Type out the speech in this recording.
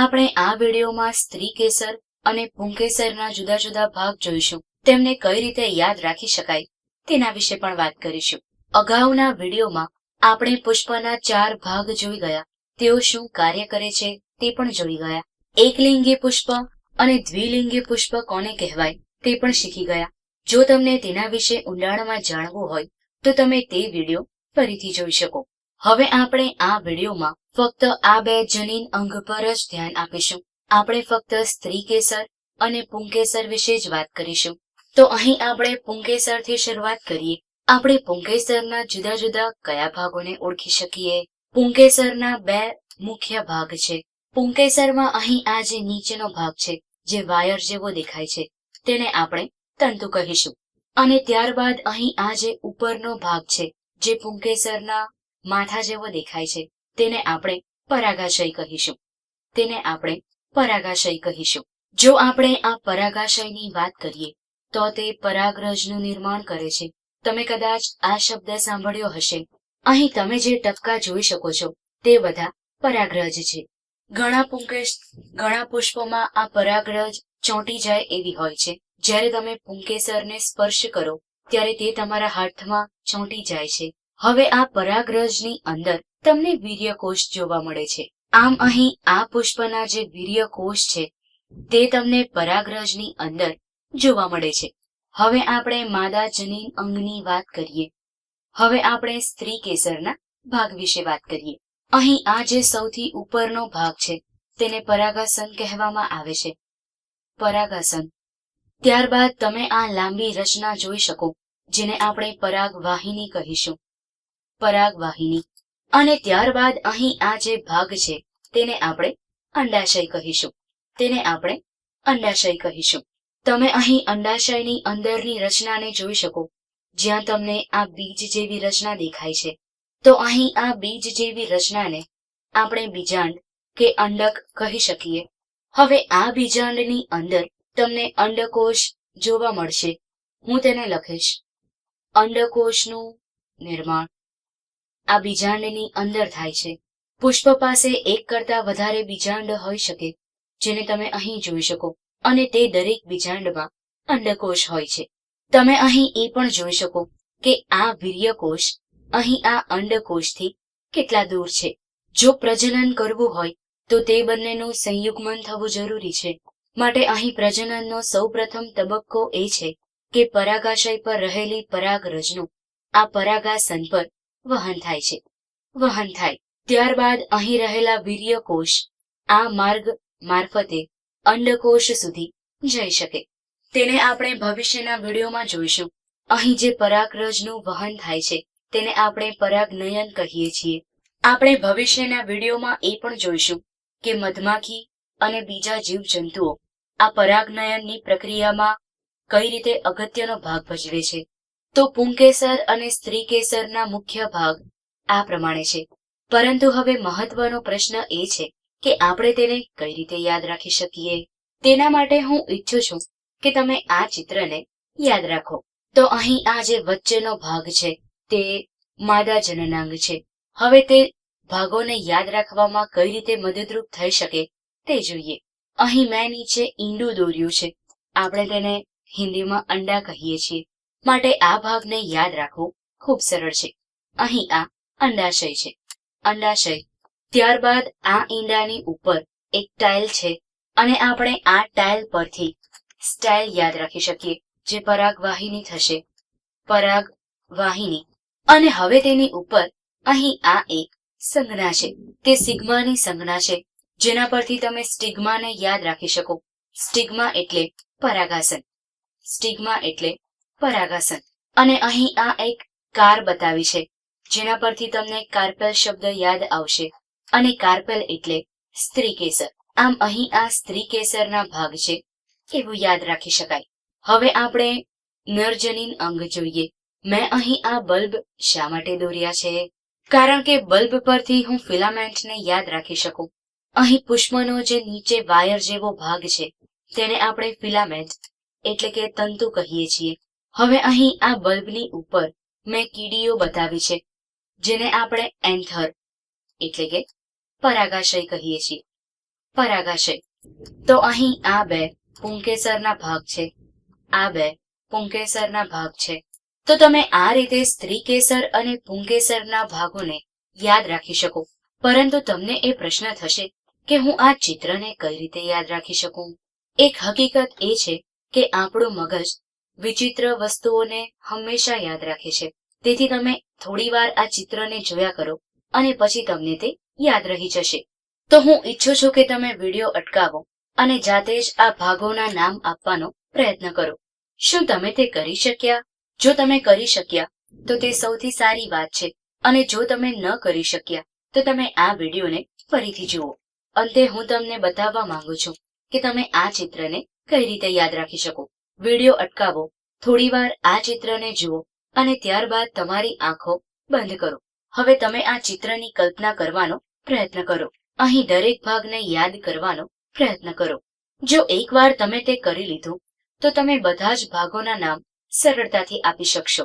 આપણે આ વિડીયોમાં સ્ત્રી કેસર અને પુંકેસરના જુદા જુદા ભાગ જોઈશું. તેમને કઈ રીતે યાદ રાખી શકાય તેના વિશે પણ વાત કરીશું. અગાઉના વિડીયોમાં આપણે પુષ્પના ચાર ભાગ જોઈ ગયા. તેઓ શું કાર્ય કરે છે તે પણ જોઈ ગયા. એકલિંગી પુષ્પ અને દ્વિલિંગી પુષ્પ કોને કહેવાય તે પણ શીખી ગયા. જો તમને તેના વિશે ઊંડાણમાં જાણવું હોય તો તમે તે વીડિયો ફરીથી જોઈ શકો. હવે આપણે આ વિડીયોમાં ફક્ત આ બે જનીન અંગ પર જ ધ્યાન આપીશું. આપણે ફક્ત સ્ત્રી કેસર અને પુંકેસર વિશે જ વાત કરીશું. તો અહીં આપણે પુંકેસરથી શરૂઆત કરીએ. આપણે પુંકેસરના જુદા જુદા કયા ભાગોને ઓળખી શકીએ? પુંકેસરના બે મુખ્ય ભાગ છે. પુંકેસરમાં અહીં આ જે નીચેનો ભાગ છે, જે વાયર જેવો દેખાય છે, તેને આપણે તંતુ કહીશું. અને ત્યારબાદ અહીં આ જે ઉપરનો ભાગ છે, જે પુંકેસરના માથા જેવો દેખાય છે, તેને આપણે પરાગાશય કહીશું. તેને આપણે પરાગાશય કહીશું. જો આપણે આ પરાગાશયની વાત કરીએ, તો તે પરાગરજનું નિર્માણ કરે છે. તમે કદાચ આ શબ્દ સાંભળ્યો હશે. અહીં તમે જે ટપકા જોઈ શકો છો, તે બધા પરાગરજ છે. ઘણા પુંકેશ, ઘણા પુષ્પોમાં આ પરાગરજ ચોંટી જાય એવી હોય છે. જ્યારે તમે પુંકેસરને સ્પર્શ કરો, ત્યારે તે તમારા હાથમાં ચોંટી જાય છે. હવે આ પરાગરજની અંદર તમને વીર્યકોષ જોવા મળે છે. આમ અહીં આ પુષ્પના જે વીર્યકોષ છે, તે તમને પરાગરજની અંદર જોવા મળે છે. હવે આપણે માદા જનીન અંગની વાત કરીએ. હવે આપણે સ્ત્રી કેસરના ભાગ વિશે વાત કરીએ. અહીં આ જે સૌથી ઉપરનો ભાગ છે, તેને પરાગાસન કહેવામાં આવે છે. પરાગાસન. ત્યારબાદ તમે આ લાંબી રચના જોઈ શકો, જેને આપણે પરાગવાહિની કહીશું. પરાગવાહિની. અને ત્યારબાદ અહીં આ જે ભાગ છે, તેને આપણે અંડાશય કહીશું. તેને આપણે અંડાશય કહીશું. તમે અહીં અંડાશયની અંદરની રચનાને જોઈ શકો. જ્યાં તમને આ બીજ જેવી રચના દેખાય છે. તો અહીં આ બીજ જેવી રચનાને આપણે બીજાંડ કે અંડક કહી શકીએ. હવે આ બીજાંડની અંદર તમને અંડકોષ જોવા મળશે. હું તેને લખીશ. અંડકોષનું નિર્માણ. આ બીજાંડની અંદર થાય છે. પુષ્પ પાસે એક કરતા વધારે બીજાંડ હોઈ શકે, જેને તમે અહીં જોઈ શકો, અને તે દરેક બીજાંડમાં અંડકોષ હોય છે. તમે અહીં એ પણ જોઈ શકો કે આ વીર્યકોષ અહીં આ અંડકોષથી કેટલા દૂર છે. જો પ્રજનન કરવું હોય, તો તે બંનેનું સંયુગ્મન થવું જરૂરી છે. માટે અહીં પ્રજનનનો સૌપ્રથમ તબક્કો એ છે કે પરાગાશય પર રહેલી પરાગરજનું, આ પરાગાસન પર વહન થાય છે. વહન થાય. ત્યારબાદ અહીં રહેલા વીર્યકોષ આ માર્ગ મારફતે અંડકોષ સુધી જઈ શકે. તેને આપણે ભવિષ્યના વિડીયોમાં જોઈશું. અહીં જે પરાગરજનું વહન થાય છે, તેને આપણે પરાગનયન કહીએ છીએ. આપણે ભવિષ્યના વિડીયોમાં એ પણ જોઈશું કે મધમાખી અને બીજા જીવજંતુઓ આ પરાગનયનની પ્રક્રિયામાં કઈ રીતે અગત્યનો ભાગ ભજવે છે. તો પુંકેસર અને સ્ત્રી કેસરના મુખ્ય ભાગ આ પ્રમાણે છે. પરંતુ હવે મહત્વનો પ્રશ્ન એ છે કે આપણે તેને કઈ રીતે યાદ રાખી શકીએ? તેના માટે હું ઈચ્છું છું કે તમે આ ચિત્રને યાદ રાખો. તો અહીં આ જે વચ્ચેનો ભાગ છે તે માદા જનનાંગ છે. હવે તે ભાગોને યાદ રાખવામાં કઈ રીતે મદદરૂપ થઈ શકે તે જોઈએ. અહીં મેં નીચે ઈંડું દોર્યું છે. આપણે તેને હિન્દીમાં અંડા કહીએ છીએ. માટે આ ભાગને યાદ રાખવું ખૂબ સરળ છે. અહીં આ અંડાશય છે. અંડાશય. ત્યારબાદ આ ઈંડાની ઉપર એક ટાઇલ છે અને આપણે આ ટાઇલ પરથી સ્ટાઇલ યાદ રાખી શકીએ, જે પરાગવાહિની થશે. પરાગવાહિની. અને હવે તેની ઉપર અહીં આ એક સંજ્ઞા છે. તે સિગ્માની સંજ્ઞા છે, જેના પરથી તમે સ્ટિગ્માને યાદ રાખી શકો. સ્ટિગ્મા એટલે પરાગાસન. સ્ટિગ્મા એટલે પરાગાસન. અને અહીં આ એક કાર બતાવી છે, જેના પરથી તમને કાર્પેલ શબ્દ યાદ આવશે. અને કાર્પેલ એટલે સ્ત્રી કેસર. આમ અહીં આ સ્ત્રી કેસરના ભાગ છે, એવું યાદ રાખી શકાય. હવે આપણે નરજનીન અંગ જોઈએ. મેં અહીં આ બલ્બ શા માટે દોર્યા છે? કારણ કે બલ્બ પરથી હું ફિલામેન્ટને યાદ રાખી શકું. અહીં પુષ્પનો જે નીચે વાયર જેવો ભાગ છે, તેને આપણે ફિલામેન્ટ એટલે કે તંતુ કહીએ છીએ. હવે અહીં આ બલ્બની ઉપર મેં કીડીઓ બતાવી છે, જેને આપણે એન્થર એટલે કે પરાગાશય કહીએ છીએ. પરાગાશય. તો અહીં આ બે પુંકેસરના ભાગ છે. આ બે પુંકેસરના ભાગ છે. તો તમે આ રીતે સ્ત્રી કેસર અને પુંકેસરના ભાગોને યાદ રાખી શકો. પરંતુ તમને એ પ્રશ્ન થશે કે હું આ ચિત્રને કઈ રીતે યાદ રાખી શકું? એક હકીકત એ છે કે આપણું મગજ વિચિત્ર વસ્તુઓને હંમેશા યાદ રાખે છે. તેથી તમે થોડીવાર આ ચિત્રને જોયા કરો અને પછી તમને તે યાદ રહી જશે. તો હું ઈચ્છું છું કે તમે વીડિયો અટકાવો અને જાતે જ આ ભાગોના નામ આપવાનો પ્રયત્ન કરો. શું તમે તે કરી શક્યા? જો તમે કરી શક્યા, તો તે સૌથી સારી વાત છે. અને જો તમે ન કરી શક્યા, તો તમે આ વિડીયોને ફરીથી જુઓ. અંતે હું તમને બતાવવા માંગુ છું કે તમે આ ચિત્રને કઈ રીતે યાદ રાખી શકો. વીડિયો અટકાવો, થોડીવાર આ ચિત્રને જુઓ અને ત્યારબાદ તમારી આંખો બંધ કરો. હવે તમે આ ચિત્રની કલ્પના કરવાનો પ્રયત્ન કરો. અહીં દરેક ભાગને યાદ કરવાનો પ્રયત્ન કરો. જો એકવાર તમે તે કરી લીધું, તો તમે બધા જ ભાગોના નામ સરળતાથી આપી શકશો.